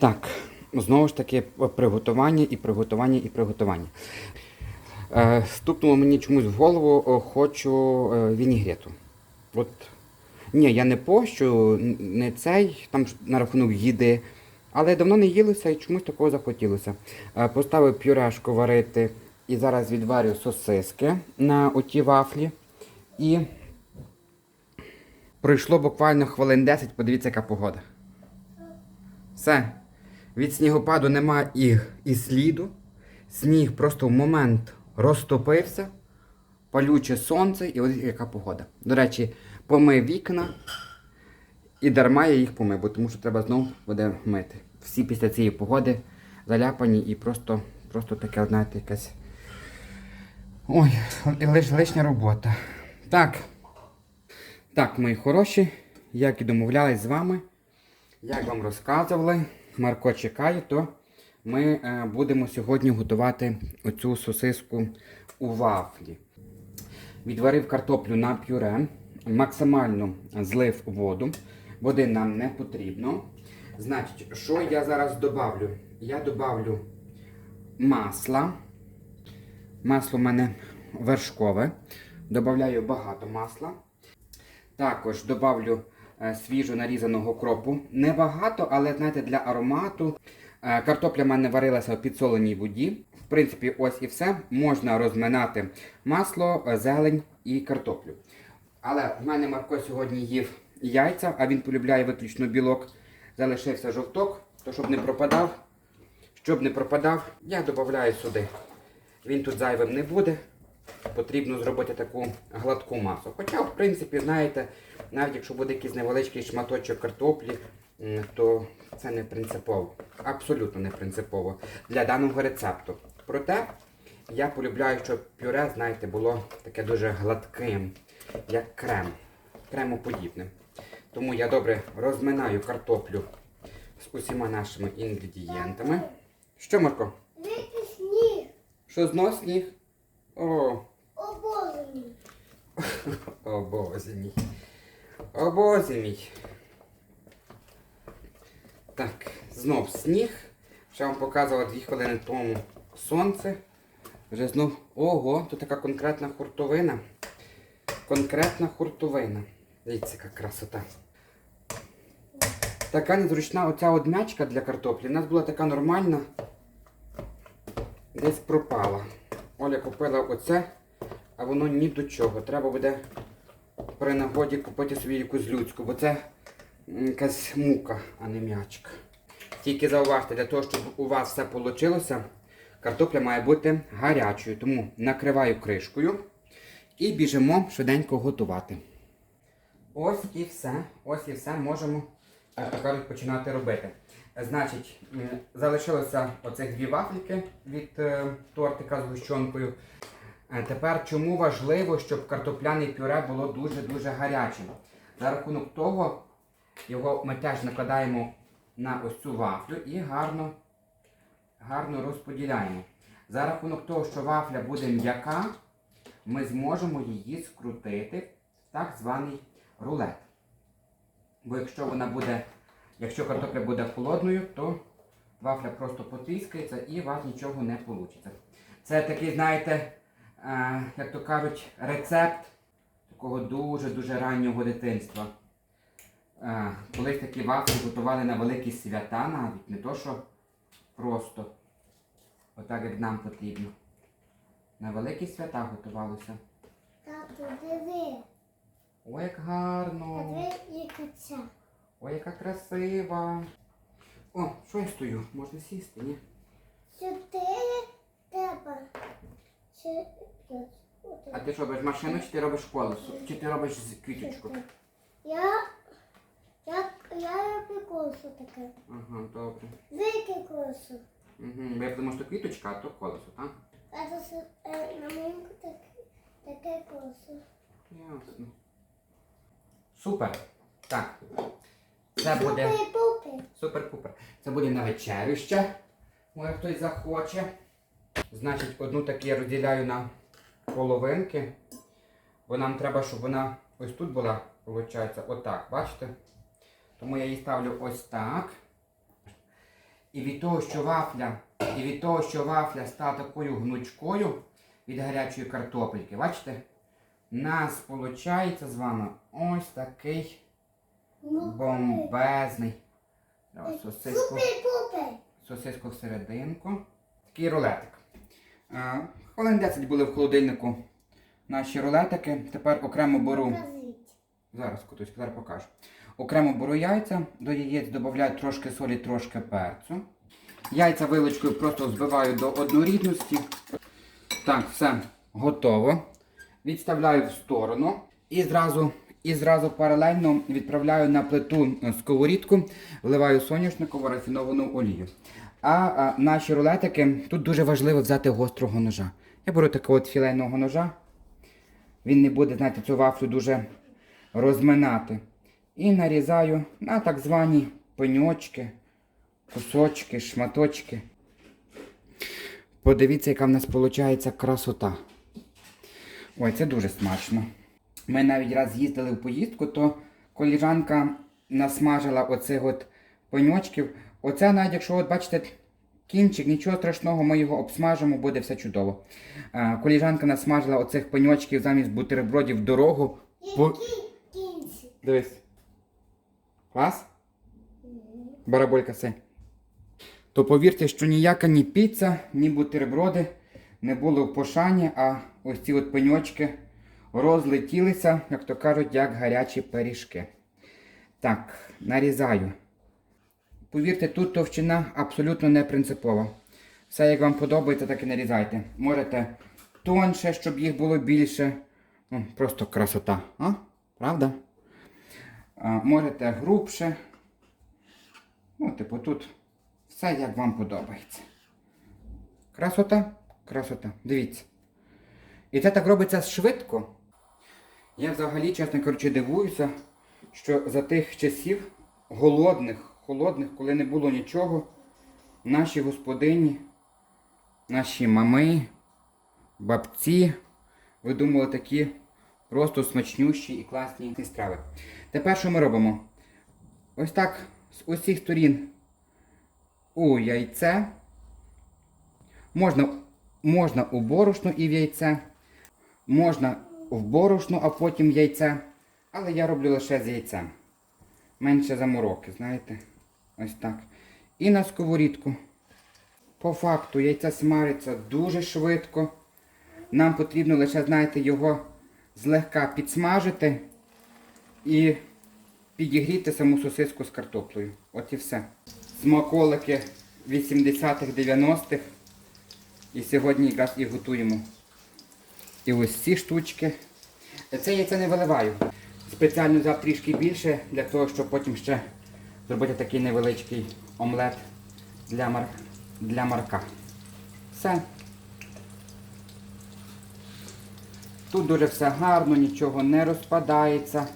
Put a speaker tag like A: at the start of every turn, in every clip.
A: Так, знову ж таки приготування і приготування і приготування. Е, стукнуло мені чомусь в голову, хочу е, вінігрету. От. Ні, я не пощу, не цей, там на рахунок їди. Але давно не їлося і чомусь такого захотілося. Е, поставив пюрешку варити і зараз відварю сосиски на оті вафлі. І пройшло буквально хвилин 10, подивіться, яка погода. Все. Від снігопаду нема і, і сліду. Сніг просто в момент розтопився, палюче сонце і ось яка погода. До речі, помив вікна і дарма я їх помив, бо тому що треба знову буде мити. Всі після цієї погоди заляпані і просто, просто таке, знаєте, якась. Ой, лиш, лишня робота. Так. Так, мої хороші, як і домовлялись з вами, як вам розказували, Марко чекає, то ми е, будемо сьогодні готувати оцю сосиску у вафлі. Відварив картоплю на пюре, максимально злив воду. Води нам не потрібно. Значить, що я зараз добавлю? Я добавлю масла. Масло в мене вершкове. Добавляю багато масла. Також добавлю свіжо нарізаного кропу. Небагато, але знаєте, для аромату. Е, картопля в мене варилася в підсоленій воді. В принципі, ось і все. Можна розминати масло, е, зелень і картоплю. Але в мене Марко сьогодні їв яйця, а він полюбляє виключно білок. Залишився жовток, то щоб не пропадав. Щоб не пропадав, я додаю сюди. Він тут зайвим не буде. Потрібно зробити таку гладку масу. Хоча, в принципі, знаєте, навіть якщо буде якийсь невеличкий шматочок картоплі, то це не принципово. Абсолютно не принципово для даного рецепту. Проте я полюбляю, щоб пюре, знаєте, було таке дуже гладким, як крем, кремоподібним. Тому я добре розминаю картоплю з усіма нашими інгредієнтами. Що, Марко?
B: Сніг.
A: Що знов сніг? О,
B: Обожені.
A: о боже мій. О боже мій. Так, знов сніг. Ще вам показувала дві хвилини тому сонце. Вже знов. Ого, тут така конкретна хуртовина. Конкретна хуртовина. Дивіться, яка красота. Така незручна оця от м'ячка для картоплі. У нас була така нормальна. Десь пропала. Оля купила оце, а воно ні до чого. Треба буде при нагоді купити собі якусь людську, бо це якась мука, а не м'ячка. Тільки зауважте, для того, щоб у вас все вийшло, картопля має бути гарячою. Тому накриваю кришкою і біжимо швиденько готувати. Ось і все. Ось і все можемо, як кажуть, починати робити. Е, Значить, залишилося оцих дві вафліки від е, тортика з гущонкою. Е, Тепер чому важливо, щоб картопляне пюре було дуже-дуже гарячим? За рахунок того, його ми теж накладаємо на ось цю вафлю і гарно, гарно розподіляємо. За рахунок того, що вафля буде м'яка, ми зможемо її скрутити в так званий рулет. Бо якщо вона буде, якщо картопля буде холодною, то вафля просто потріскається і у вас нічого не вийде. Це такий, знаєте, е, як то кажуть, рецепт такого дуже-дуже раннього дитинства. Е, колись такі вафлі готували на великі свята навіть, не то що просто отак, як нам потрібно. На великі свята готувалося.
B: Тату, диви.
A: Ой, як гарно! Ой, яка красива. О, що я стою? Можна сісти, ні?
B: Чотири треба. Чи п'ять.
A: А ти що робиш машину, чи ти робиш колесо? Чи ти робиш з квіточку?
B: Я, я, я роблю колесо таке.
A: Ага, добре.
B: Велике колесо.
A: Угу. Бо я думаю, що квіточка, а то колесо, так?
B: А це е, на маленьку таке, таке колесо.
A: Ясно. Супер. Так. Це буде
B: Супер-пупер.
A: Це буде на вечерю ще. Може хтось захоче. Значить, одну таку я розділяю на половинки. Бо нам треба, щоб вона ось тут була, виходить, отак, бачите? Тому я її ставлю ось так. І від того, що вафля, і від того, що вафля стала такою гнучкою від гарячої картопельки, бачите? Нас виходить з вами ось такий
B: Ну,
A: бомбезний. Сосиску, сосиску всерединку. Такий рулетик. Хвилин 10 були в холодильнику наші рулетики. Тепер окремо беру. Зараз куточку, зараз покажу. Окремо беру яйця, до яєць додаю трошки солі, трошки перцю. Яйця вилочкою просто збиваю до однорідності. Так, все готово. Відставляю в сторону і зразу, і зразу паралельно відправляю на плиту сковорідку, вливаю соняшникову рафіновану олію. А, а наші рулетики, тут дуже важливо взяти гострого ножа. Я беру такого от філейного ножа. Він не буде, знаєте, цю вафлю дуже розминати. І нарізаю на так звані пеньочки, кусочки, шматочки. Подивіться, яка в нас виходить красота. Ой, це дуже смачно. Ми навіть раз їздили в поїздку, то коліжанка насмажила оцих от пеньочків. Оце навіть, якщо от бачите, кінчик, нічого страшного, ми його обсмажимо, буде все чудово. Коліжанка насмажила оцих пеньочків замість бутербродів в дорогу. По... Дивись. Клас? Бараболька сей. То повірте, що ніяка ні піца, ні бутерброди не були в пошані, а ось ці от пеньочки розлетілися, як то кажуть, як гарячі пиріжки. Так, нарізаю. Повірте, тут товщина абсолютно не принципова. Все, як вам подобається, так і нарізайте. Можете тонше, щоб їх було більше. Ну, просто красота, а? Правда? А, можете грубше. Ну, типу, тут все як вам подобається. Красота? Красота. Дивіться. І це так робиться швидко. Я взагалі, чесно кажучи, дивуюся, що за тих часів голодних, холодних, коли не було нічого, наші господині, наші мами, бабці видумували такі просто смачнющі і класні страви. Тепер що ми робимо? Ось так з усіх сторін у яйце. Можна, можна у борошно і в яйце. Можна в борошно, а потім в яйце. Але я роблю лише з яйцем. Менше замороки, знаєте? Ось так. І на сковорідку. По факту яйце смариться дуже швидко. Нам потрібно лише, знаєте, його злегка підсмажити і підігріти саму сосиску з картоплею. От і все. Смаколики 80-х, 90-х. І сьогодні якраз їх готуємо. І ось ці штучки. Це яйце не виливаю. Спеціально взяв трішки більше для того, щоб потім ще зробити такий невеличкий омлет для, мар... для марка. Все. Тут дуже все гарно, нічого не розпадається,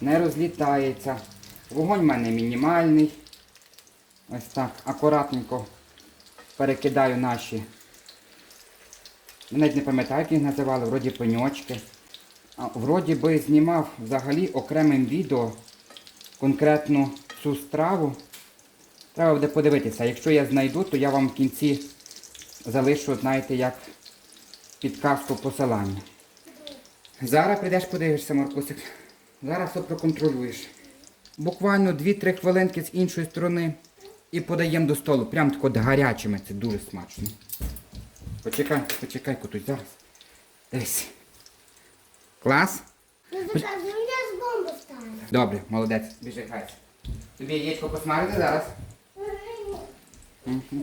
A: не розлітається. Вогонь в мене мінімальний. Ось так, акуратненько перекидаю наші. Навіть не пам'ятаю, як їх називали, вроді пеньочки. Вроді би знімав взагалі окремим відео конкретно цю страву. Треба буде подивитися. Якщо я знайду, то я вам в кінці залишу, знаєте, як підказку посилання. Зараз прийдеш подивишся, Маркусик. Зараз все проконтролюєш. Буквально 2-3 хвилинки з іншої сторони і подаємо до столу. Прям так гарячими. Це дуже смачно. Почекай, почекай, котусь, зараз. Дивись. Клас?
B: Ну, у мене з бомби стане.
A: Добре, молодець, біжи гайся. Тобі яєчко посмажити зараз? Мгм.